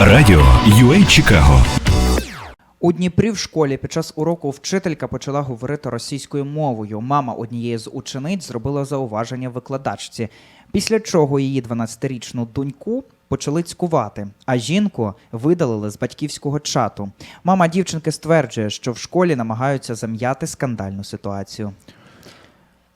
Радіо UA Чикаго У Дніпрі в школі під час уроку вчителька почала говорити російською мовою. Мама однієї з учениць зробила зауваження викладачці, після чого її 12-річну доньку почали цькувати, а жінку видалили з батьківського чату. Мама дівчинки стверджує, що в школі намагаються зам'яти скандальну ситуацію.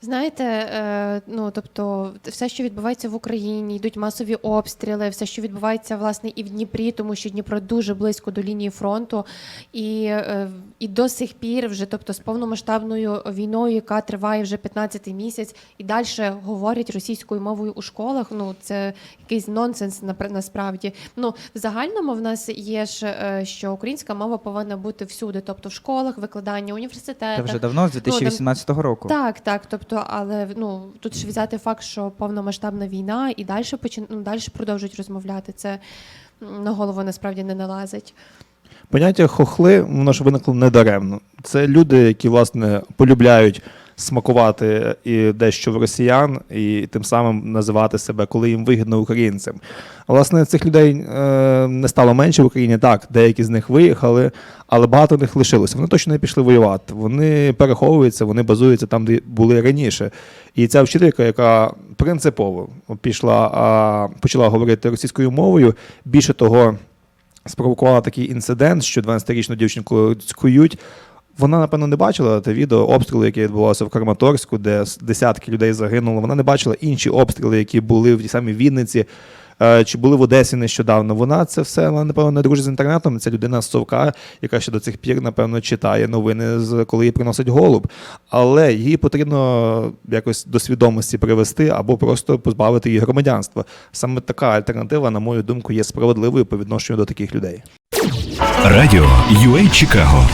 Знаєте, е, ну тобто, все, що відбувається в Україні, йдуть масові обстріли, все, що відбувається власне і в Дніпрі, тому що Дніпро дуже близько до лінії фронту, і, е, і до сих пір, вже тобто з повномасштабною війною, яка триває вже 15-й місяць, і далі говорять російською мовою у школах. Ну це якийсь нонсенс насправді. Ну в загальному в нас є ж, е, що українська мова повинна бути всюди, тобто в школах, викладання, університетах. Це вже давно, з 2018 року. Так, так. Тобто, але ну тут ж взяти факт, що повномасштабна війна, і далі почин... ну, далі продовжують розмовляти. Це на голову насправді не налазить. Поняття хохли, воно ж виникло недаремно. Це люди, які, власне, полюбляють смакувати і дещо в росіян, і тим самим називати себе, коли їм вигідно українцям. Власне, цих людей е, не стало менше в Україні. Так, деякі з них виїхали, але багато них лишилося. Вони точно не пішли воювати. Вони переховуються, вони базуються там, де були раніше. І ця вчителька, яка принципово пішла, а, почала говорити російською мовою, більше того спровокувала такий інцидент, що 12-річну дівчинку цькують. Вона, напевно, не бачила те відео обстрілу, яке відбувалося в Краматорську, де десятки людей загинуло. Вона не бачила інші обстріли, які були в тій самій Вінниці е, чи були в Одесі нещодавно. Вона це все, напевно, не дружить з інтернетом. Це людина з совка, яка ще до цих пір, напевно, читає новини, з- коли їй приносить голуб. Але її потрібно якось до свідомості привести або просто позбавити її громадянства. Саме така альтернатива, на мою думку, є справедливою по відношенню до таких людей. Радіо UA Чикаго